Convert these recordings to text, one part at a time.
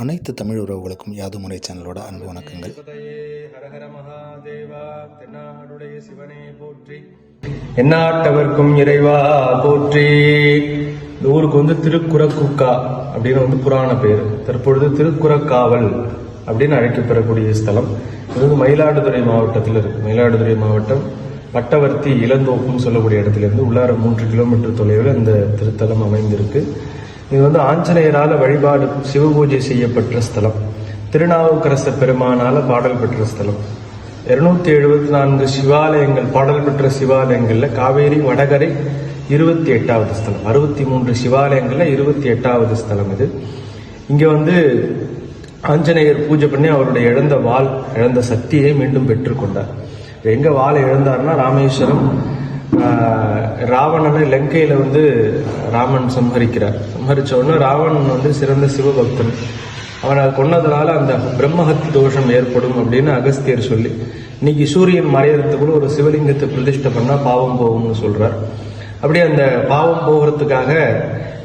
அனைத்து தமிழ் உறவுகளுக்கும் யாது முறை சேனலோட அன்பு வணக்கங்கள். பதையே மகாதேவா தென்னாடுடைய போற்றி எந்நாட்டவர்க்கும் இறைவா போற்றி. இந்த ஊருக்கு வந்து திருக்குறக்குக்கா அப்படின்னு வந்து புராண பேர். தற்பொழுது திருக்குறக்காவல் அப்படின்னு அழைக்கப்பெறக்கூடிய ஸ்தலம். இது வந்து மயிலாடுதுறை மாவட்டத்தில் இருக்கு. மயிலாடுதுறை மாவட்டம் வட்டவர்த்தி இளந்தோப்புன்னு சொல்லக்கூடிய இடத்துல இருந்து உள்ளார மூன்று கிலோமீட்டர் தொலைவில் இந்த திருத்தலம் அமைந்திருக்கு. இது வந்து ஆஞ்சநேயரால் வழிபாடு சிவபூஜை செய்யப்பட்ட ஸ்தலம். திருநாவுக்கரச பெருமானால் பாடல் பெற்ற ஸ்தலம். இருநூத்தி எழுபத்தி நான்கு சிவாலயங்கள் பாடல் பெற்ற சிவாலயங்களில் காவேரி வடகரை இருபத்தி எட்டாவது ஸ்தலம். அறுபத்தி மூன்று சிவாலயங்களில் இருபத்தி எட்டாவது ஸ்தலம் இது. இங்கே வந்து ஆஞ்சநேயர் பூஜை பண்ணி அவருடைய இழந்த வாள் இழந்த சக்தியை மீண்டும் பெற்றுக்கொண்டார். எங்கே வாழை இழந்தார்னா ராமேஸ்வரம் ராவணனை லங்கையில் வந்து ராமன் சம்ஹரிக்கிறார். சம்ஹரித்த உடனே ராவணன் வந்து சிறந்த சிவபக்தன். அவனை கொன்னதுனால அந்த பிரம்மஹத்தி தோஷம் ஏற்படும் அப்படின்னு அகஸ்தியர் சொல்லி இன்னைக்கு சூரியன் மறையறதுக்குள்ள ஒரு சிவலிங்கத்தை பிரதிஷ்டை பண்ணால் பாவம் போகும்னு சொல்கிறார் அப்படியே அந்த பாவம் போகிறதுக்காக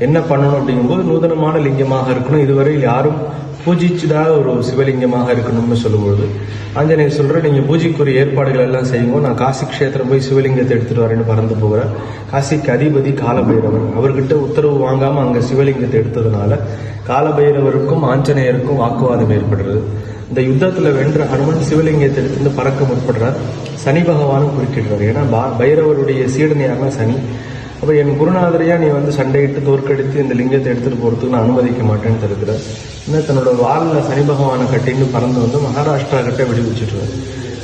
என்ன பண்ணணும் அப்படிங்கும்போது நூதனமான லிங்கமாக இருக்கணும். இதுவரை யாரும் பூஜிச்சுடாத ஒரு சிவலிங்கமாக இருக்கணும்னு சொல்லும்போது ஆஞ்சநேயர் சொல்கிற நீங்கள் பூஜைக்குரிய ஏற்பாடுகள் எல்லாம் செய்யுங்க. நான் காசி க்ஷேத்திரம் போய் சிவலிங்கத்தை எடுத்துகிட்டு வரேன்னு பறந்து போகிறேன் காசிக்கு அதிபதி காலபைரவர். அவர்கிட்ட உத்தரவு வாங்காமல் அங்கே சிவலிங்கத்தை எடுத்ததுனால காலபைரவருக்கும் ஆஞ்சநேயருக்கும் வாக்குவாதம் ஏற்படுறது. இந்த யுத்தத்தில் வென்ற ஹனுமன் சிவலிங்கத்தை எடுத்து பறக்க முற்படுறார். சனி பகவானும் குறுக்கிடுறார். ஏன்னா பா- பைரவருடைய சீடன் யாருன்னா சனி. அப்போ என் குருநாதரையா நீ வந்து சண்டையிட்டு தோற்கடித்து இந்த லிங்கத்தை எடுத்துகிட்டு போகிறதுக்கு நான் அனுமதிக்க மாட்டேன்னு தடுக்கிறார் இன்னும் தன்னோட வாலில் சனி பகவானை கட்டின்னு பறந்து வந்து மகாராஷ்டிரா கிட்ட வச்சுட்டுருவார்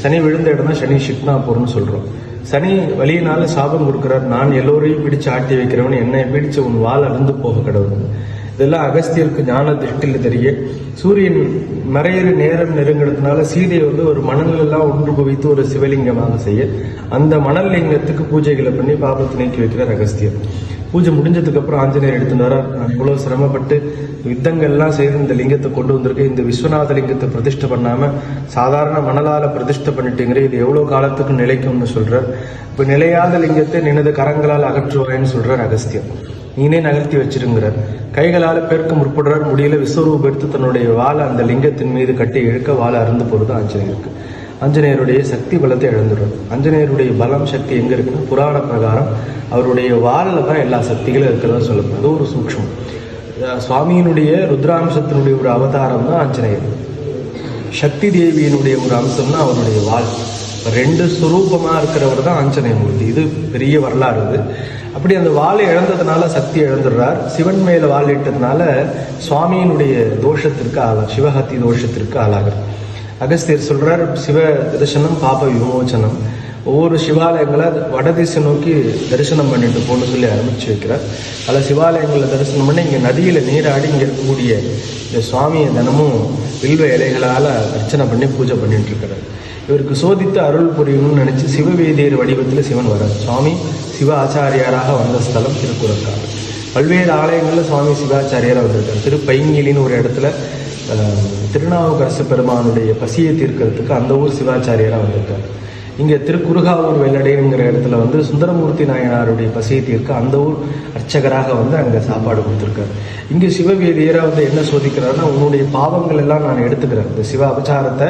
சனி விழுந்த இடம் தான் சனி ஷிக்னாபூர்னு சொல்கிறோம் சனி வழியினால சாபம் கொடுக்குறார். நான் எல்லோரையும் பிடிச்சு ஆட்டி வைக்கிறவன் என்னை பிடிச்சு உன் வால் அழுந்து போக கடவுள். இதெல்லாம் அகஸ்தியருக்கு ஞான திருஷ்டியில் தெரிய. சூரியன் மறையிற நேரம் நெருங்கிறதுனால சீதையை வந்து ஒரு மணலெல்லாம் ஒன்று குவித்து ஒரு சிவலிங்கமாக செய்ய அந்த மணல் லிங்கத்துக்கு பூஜைகளை பண்ணி பாபத்தை நீக்கி வைக்கிறார் அகஸ்தியர். பூஜை முடிஞ்சதுக்கு அப்புறம் ஆஞ்சநேயர் எடுத்துன்னு வரார் நான் இவ்வளவு சிரமப்பட்டு யுத்தங்கள்லாம் செய்து இந்த லிங்கத்தை கொண்டு வந்திருக்கு இந்த விஸ்வநாத லிங்கத்தை பிரதிஷ்டை பண்ணாம சாதாரண மணலால பிரதிஷ்டை பண்ணிட்டீங்கிற இது எவ்வளவு காலத்துக்கு நிலைக்கும்னு சொல்கிறார் இப்ப நிலையாத லிங்கத்தை நினது கரங்களால் அகற்றுவாயின்னு சொல்றார் அகஸ்தியம் நீனே நகர்த்தி வச்சிருங்கிறார். கைகளால் பெருக்க முற்படுறார். முடியல விஸ்வரூபம் எடுத்து தன்னுடைய வாழை அந்த லிங்கத்தின் மீது கட்டி இழுக்க வாழை அருந்து போறது ஆஞ்சநேயருக்கு. ஆஞ்சநேயருடைய சக்தி பலத்தை இழந்துடும். ஆஞ்சநேயருடைய பலம் சக்தி எங்கே இருக்குன்னா புராண பிரகாரம் அவருடைய வாலில் தான் எல்லா சக்திகளும் இருக்கிறதா சொல்லப்படுது அது ஒரு சூக்ஷ்மம் சுவாமியினுடைய ருத்ராம்சத்தினுடைய ஒரு அவதாரம் தான் ஆஞ்சநேயர். சக்தி தேவியினுடைய ஒரு அம்சம்னா அவருடைய வாழ். ரெண்டு ஸ்வரூபமாக இருக்கிறவர் தான் ஆஞ்சநேயமூர்த்தி இது பெரிய வரலாறு இது. அப்படி அந்த வாழை இழந்ததுனால சக்தி இழந்துடுறார். சிவன் மேலே வாழ் இட்டதுனால சுவாமியினுடைய தோஷத்திற்கு ஆளார் சிவஹத்தி தோஷத்திற்கு ஆளாகிறார். அகஸ்தியர் சொல்றார் சிவ தரிசனம் பாப விமோச்சனம். ஒவ்வொரு சிவாலயங்களை வடதிசை நோக்கி தரிசனம் பண்ணிட்டு போகணும்னு சொல்லி ஆரம்பிச்சு வைக்கிறார். பல சிவாலயங்களில் தரிசனம் பண்ணி இங்கே நதியில் நீராடி இங்கே இருக்கக்கூடிய இந்த சுவாமியை தினமும் வில்வ இலைகளால் அர்ச்சனை பண்ணி பூஜை பண்ணிட்டு இருக்கிறார். இவருக்கு சோதித்து அருள் புரியணும்னு நினச்சி சிவவேதியர் வடிவத்தில் சிவன் வரார் சுவாமி சிவ ஆச்சாரியாராக வந்த ஸ்தலம் திருக்குறக்காடு பல்வேறு ஆலயங்களில் சுவாமி சிவாச்சாரியாராக வந்திருக்கார். திருப்பைங்கிலின்னு ஒரு இடத்துல திருநாவுக்கரசு பெருமானுடைய பசியை தீர்க்கறதுக்கு அந்த ஊர் சிவாச்சாரியராக வந்திருக்கார். இங்கே திருக்குறுகாவூர் வெள்ளடைங்கிற இடத்துல வந்து சுந்தரமூர்த்தி நாயனாருடைய பசியை தீர்க்க அந்த ஊர் அர்ச்சகராக வந்து அங்கே சாப்பாடு கொடுத்துருக்காரு. இங்கே சிவவேதியராக வந்து என்ன சோதிக்கிறாருன்னா உன்னுடைய பாவங்கள் எல்லாம் நான் எடுத்துக்கிறேன். இந்த சிவ அபச்சாரத்தை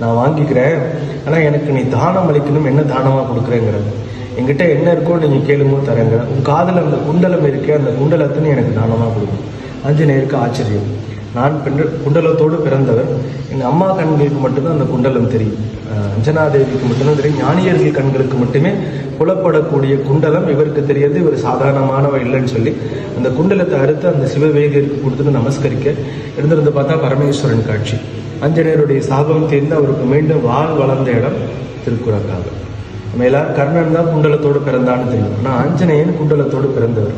நான் வாங்கிக்கிறேன். ஆனால் எனக்கு நீ தானம் அளிக்கணும். என்ன தானமாக கொடுக்குறேங்கிறது. என்கிட்ட என்ன இருக்கோ நீங்கள் கேளுமோ தரேங்கிற. உன் காதில் அந்த குண்டலம் இருக்கே அந்த குண்டலத்தை எனக்கு தானமாக கொடுக்கும் ஆஞ்சநேயருக்கு ஆச்சரியம். நான் பெண்ட குண்டலத்தோடு பிறந்தவர். என் அம்மா கண்களுக்கு மட்டும்தான் அந்த குண்டலம் தெரியும். அஞ்சனாதேவிக்கு மட்டும்தான் தெரியும். ஞானியர்கள் கண்களுக்கு மட்டுமே புலப்படக்கூடிய குண்டலம் இவருக்கு தெரியாது. இவர் சாதாரணமானவ இல்லைன்னு சொல்லி அந்த குண்டலத்தை அறுத்து அந்த சிவவேதியருக்கு கொடுத்துட்டு நமஸ்கரிக்க இருந்திருந்து பார்த்தா பரமேஸ்வரன் காட்சி. அஞ்சனையருடைய சாபம் தெரிந்து அவருக்கு மீண்டும் வாழ் வளர்ந்த இடம் திருக்குறக்காக. நம்ம எல்லாரும் கர்ணன் தான் குண்டலத்தோடு பிறந்தான்னு தெரியும். ஆனால் ஆஞ்சநேயன் குண்டலத்தோடு பிறந்தவர்.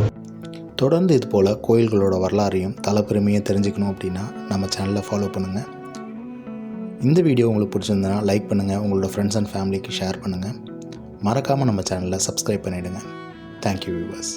தொடர்ந்து இது போல் கோயில்களோட வரலாறையும் தலைப்பெருமையும் தெரிஞ்சுக்கணும் அப்படின்னா நம்ம சேனலை ஃபாலோ பண்ணுங்கள் இந்த வீடியோ உங்களுக்கு பிடிச்சிருந்தனா லைக் பண்ணுங்கள் உங்களோட ஃப்ரெண்ட்ஸ் அண்ட் ஃபேமிலிக்கு ஷேர் பண்ணுங்கள் மறக்காமல் நம்ம சேனலை சப்ஸ்கிரைப் பண்ணிவிடுங்க தேங்க்யூ வியூவர்ஸ்